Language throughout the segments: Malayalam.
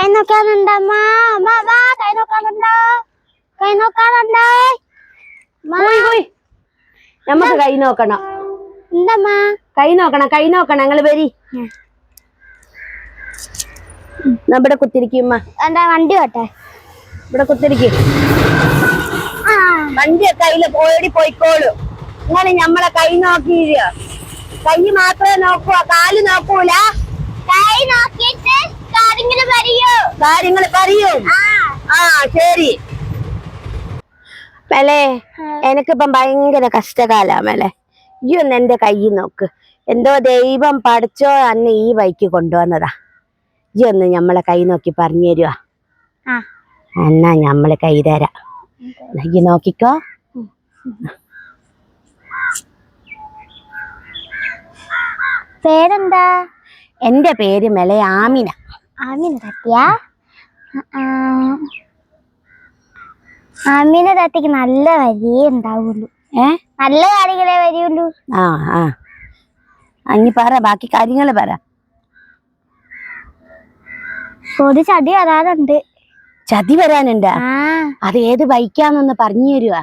കൈ നോക്കാനുണ്ട് അമ്മ അമ്മ വാ കൈ നോക്കാനുണ്ടോ? കൈ നോക്കാനുണ്ടോ? നമുക്ക് കൈ നോക്കണം. എന്തമ്മ കൈ നോക്കണം കൈ നോക്കണം ഞങ്ങൾ വരി. ഉം. കുത്തിരിക്കും എന്താ വണ്ടി വട്ടെ ഇവിടെ കുത്തിരിക്കും. വണ്ടി കയ്യിൽ പോയടി പോയിക്കോളൂ. ഇങ്ങനെ ഞമ്മളെ കൈ നോക്കിയില്ല. കൈ മാത്രമേ നോക്കുക കാൽ നോക്കൂല. കൈ നോക്കിയിട്ട് കാര്യങ്ങൾ പറയൂ. ആ. ശരി. മേലെ എനിക്കിപ്പം ഭയങ്കര കഷ്ടകാലാ മേലെ. ഈ ഒന്ന് എന്റെ കൈ നോക്ക്. എന്തോ ദൈവം പഠിച്ചോ അന്ന് ഈ വൈക്ക് കൊണ്ടുവന്നതാ. ഈ ഒന്ന് ഞമ്മളെ കൈ നോക്കി പറഞ്ഞു തരുവാ. എന്നാ ഞമ്മൾ കൈ തരാം. ഈ നോക്കിക്കോ. പേരെന്താ? എന്റെ പേര് മെലെ ആമിന. ആമിന തത്തിയാ? ആമിന തത്തിക്ക് നല്ല വരിയേ ഉണ്ടാവുള്ളൂ. ഏ? നല്ല കാര്യങ്ങളെ വരിയുള്ളൂ ആ ആ. അങ്ങി പറ ബാക്കി കാര്യങ്ങൾ പറ. ഒരു ചടി വരാറുണ്ട് ചതി വരാനുണ്ട്? അത് ഏത് ബൈക്കാന്നൊന്ന് പറഞ്ഞു തരുവാ.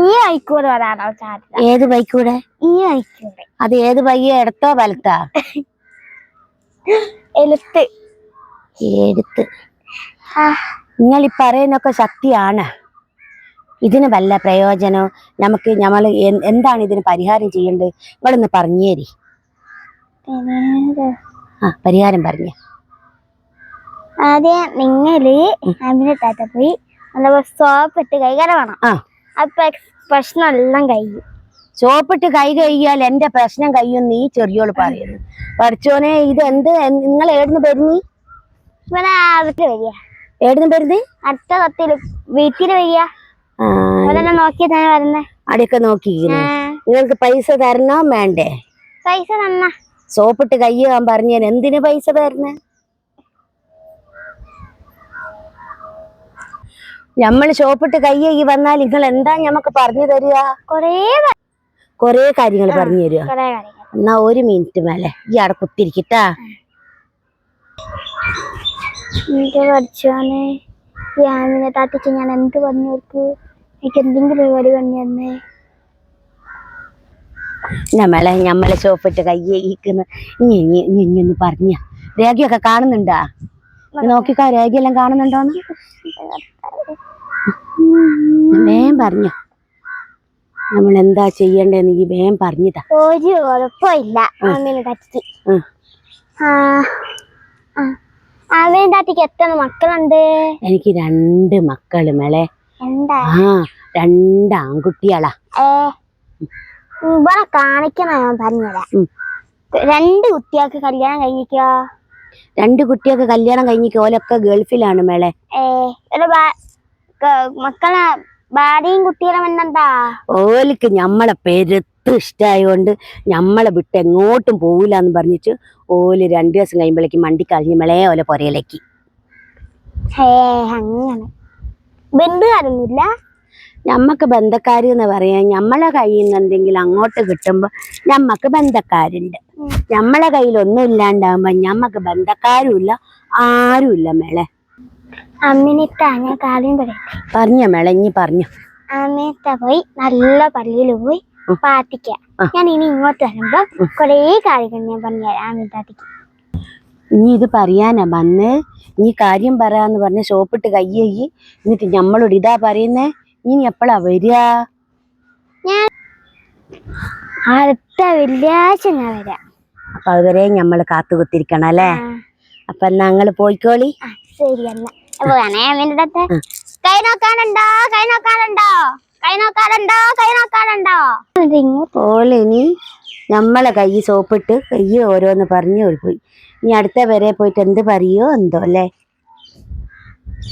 ഈ ഐക്കൂടെ വരാനോ സാധ്യത ഏത് ബൈക്കൂടെ? ഈ ഐക്കൂടെ അത് ഏത് ബൈക്ക്? എടുത്തോ വലത്താ? എളുത്ത് എടുത്ത് നിങ്ങൾ ഈ പറയുന്നൊക്കെ ശക്തിയാണ്. ഇതിന് വല്ല പ്രയോജനം നമുക്ക് നമ്മൾ എന്താണ് ഇതിന് പരിഹാരം ചെയ്യേണ്ടത്? നിങ്ങളൊന്ന് പറഞ്ഞു തരി. ആ പരിഹാരം പറഞ്ഞ. ആദ്യം നിങ്ങൾ അമിനെ താത്ത പോയി നല്ല സോപ്പ് ഇട്ട് കൈകാരം വേണം. ആ. അപ്പൊ പ്രശ്നം എല്ലാം കഴിയും സോപ്പിട്ട് കൈ കഴിയാൽ എന്റെ പ്രശ്നം കഴിയും നീ ചെറിയോൾ പറയുന്നു. പഠിച്ചോനെ ഇത് എന്ത്? നിങ്ങൾ ഏടുന്ന് പെരുന്നി? അടുത്ത് വരിക. ഏടുന്ന് വരുന്നത് അടുത്ത കത്തിൽ വീട്ടിൽ വരിക. നോക്കി വരുന്നേ. അടിയൊക്കെ നിങ്ങൾക്ക് പൈസ തരണോ? വേണ്ടേ? പൈസ തന്ന. സോപ്പിട്ട് കൈ ഞാൻ പറഞ്ഞു എന്തിന് പൈസ തരുന്നേ? നമ്മൾ ഷോപ്പിട്ട് കൈ കൈ വന്നാൽ നിങ്ങൾ എന്താ ഞമ്മക്ക് പറഞ്ഞു തരിക? കൊറേ കൊറേ കാര്യങ്ങൾ പറഞ്ഞു തരിക. എന്നാ ഒരു മിനിറ്റ് മേലെ. ഈ അവിടെ കുത്തിരിക്കട്ടാ. എനിക്ക് പഠിച്ചോനെ? ഈ ആമിനെ താത്തയ്ക്ക് ഞാൻ എന്ത് പറഞ്ഞു കൊടുക്കൂ എനിക്ക് എന്തെങ്കിലും ഒരു വരി പറഞ്ഞു തന്നേ. നമ്മളെ ഞമ്മളെ ഷോപ്പിട്ട് കൈ കഴിക്കുന്ന ഇനി ഇനി ഇനി ഇനി ഒന്ന് പറഞ്ഞ രേഖയൊക്കെ കാണുന്നുണ്ടാ? നീ നോക്കിക്കാ രേഖയെല്ലാം കാണുന്നുണ്ടോന്ന്? വേം പറഞ്ഞു. നമ്മൾ എന്താ ചെയ്യണ്ടേന്ന് ഈ വേം പറഞ്ഞതാ. ഒരു കുഴപ്പമില്ല എത്ര മക്കളുണ്ട്? എനിക്ക് രണ്ട് മക്കൾ മേളെ ആ രണ്ട് ആൺകുട്ടികളാ. ഇവിടെ കാണിക്കണ ഞാൻ പറഞ്ഞുതരാം. രണ്ട് കുട്ടികൾക്ക് കല്യാണം കഴിഞ്ഞിക്കോ രണ്ട് കുട്ടിയൊക്കെ കല്യാണം കഴിഞ്ഞിക്ക് ഓലൊക്കെ ഗൾഫിലാണ് മേളെ. മക്കളെ ഭാര്യയും കുട്ടികളും എന്താ ഓലിക്ക് ഞമ്മളെ പെരുത്ത് ഇഷ്ടമായോണ്ട് ഞമ്മളെ വിട്ട് എങ്ങോട്ടും പോവില്ല എന്ന് പറഞ്ഞിട്ട് ഓൽ രണ്ടു ദിവസം കഴിയുമ്പോഴേക്ക് മണ്ടി കളഞ്ഞ് മേളെ ഓല പുരയിലേക്ക് അങ്ങനെ. ബന്ധുക്കാരൊന്നുമില്ല ഞമ്മക്ക് ബന്ധക്കാരി എന്ന് പറയാൻ ഞമ്മളെ കയ്യിൽ നിന്ന് എന്തെങ്കിലും അങ്ങോട്ട് കിട്ടുമ്പോ ഞമ്മക്ക് ബന്ധക്കാരുണ്ട്. ഉം. ഞമ്മളെ കയ്യിൽ ഒന്നും ഇല്ലാണ്ടാവുമ്പോ ഞമ്മക്ക് ബന്ധക്കാരുമില്ല ആരുമില്ല മേളെ. അമ്മിനിട്ട ഞാൻ കാര്യം പറയട്ടെ പറഞ്ഞ മേളെ ഇനി പറഞ്ഞു. അമ്മിനിട്ട പോയി നല്ല പള്ളിയിൽ പോയി ഉം. പ്രാർത്ഥിക്ക. ഞാൻ ഇനി ഇങ്ങോട്ട് വരുമ്പോ കൊറേ കാര്യങ്ങൾ ഞാൻ പറഞ്ഞുതരാം അമ്മിത്താത്തിക്ക് ഇനി ഇത് പറയാനാ വന്ന്. ഇനി കാര്യം പറയാന്ന് പറഞ്ഞ ഷോപ്പിട്ട് കയ്യയി എന്നിട്ട് ഞമ്മളോട് ഇതാ പറയുന്നേ. ഇനി എപ്പോഴാ വരിക? അടുത്ത വെള്ളിയാഴ്ച ഞാൻ വരാം. അപ്പൊ അതുവരെ ഞമ്മൾ കാത്തു കുത്തിരിക്കണം അല്ലേ. അപ്പൊ ഞങ്ങൾ പോയിക്കോളി. കൈ നോക്കാനുണ്ടോ? കൈ നോക്കാനുണ്ടോ? കൈ നോക്കാനുണ്ടോ? കൈ നോക്കാനുണ്ടോ? ഓളിനി നമ്മളെ കൈ സോപ്പിട്ട് കൈ ഓരോന്ന് പറഞ്ഞു പോയി. ഇനി അടുത്ത വരെ പോയിട്ട് എന്ത് പറയോ എന്തോ അല്ലേ?